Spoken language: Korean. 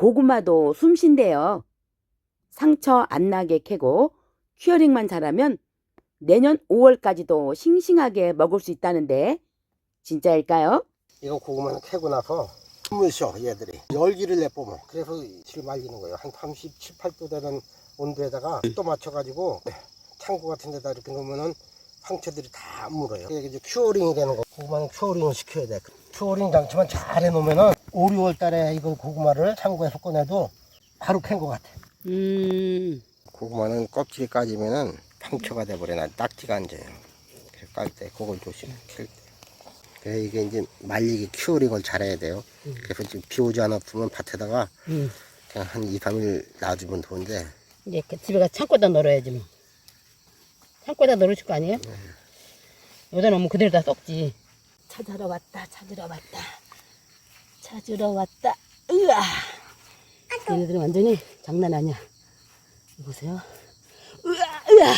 고구마도 숨쉰대요. 상처 안 나게 캐고 큐어링만 잘하면 내년 5월까지도 싱싱하게 먹을 수 있다는데 진짜일까요? 이거 고구마는 캐고 나서 숨을 쉬어 얘들이 열기를 내뿜어 그래서 질 말리는 거예요 한 37, 8도 되는 온도에다가 또 맞춰가지고 창고 같은 데다 이렇게 놓으면은 상처들이 다안 물어요. 이게 이제 큐어링이 되는 거. 고구마는 큐어링을 시켜야 돼. 큐어링 장치만 잘 해놓으면은 5, 6월 달에 이거 고구마를 창고에서 꺼내도 바로 캔거 같아. 음, 고구마는 껍질이 까지면은 상처가 돼버려. 나 딱지가 앉아요. 깔 때 그걸 조심해. 캘 때. 그래서 이게 이제 말리기 큐어링을 잘해야 돼요. 그래서 지금 비 오지 않았으면 밭에다가 응. 그냥 한 2, 3일 놔주면 좋은데. 이제 그 집에 가 창고에다 널어야지 뭐. 창고에다 널으실 거 아니에요? 여기다 놓으면 그대로 다 썩지. 찾으러 왔다, 찾으러 왔다. 찾으러 왔다. 으아! 얘네들은 완전히 장난 아니야. 보세요. 으아, 으아!